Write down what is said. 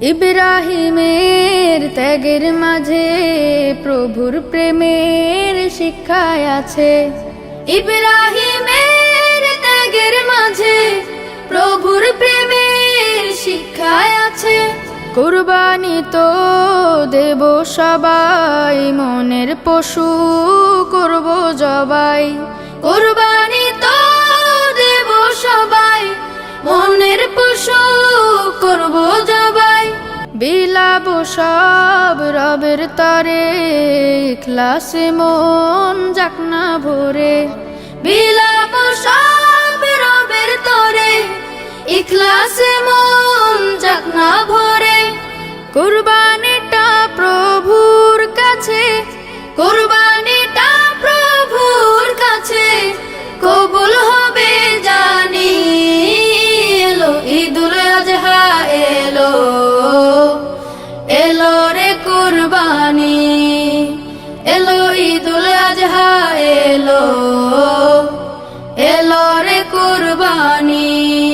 ইব্রাহিমের ত্যাগের মাঝে প্রভুর প্রেমের শিক্ষায় আছে। ইব্রাহিমের ত্যাগের মাঝে প্রভুর প্রেমের শিক্ষায় আছে। কুরবানি তো দেব সবাই, মনের পশু করব জবাই। কুরবানি তো দেব সবাই, মনের পশু করব সব রবের তরে, ক্লাসে মন যাক না ভরে। বিলাব সব রবের তরে ইখলাসে মন যাক না ভরে। কুরবানিটা প্রভুর কাছে, কুরবানিটা প্রভুর কাছে, কবুল হবে জানি এলো, ঈদুল আজহা এলো। এলো এলো রে কুরবানি।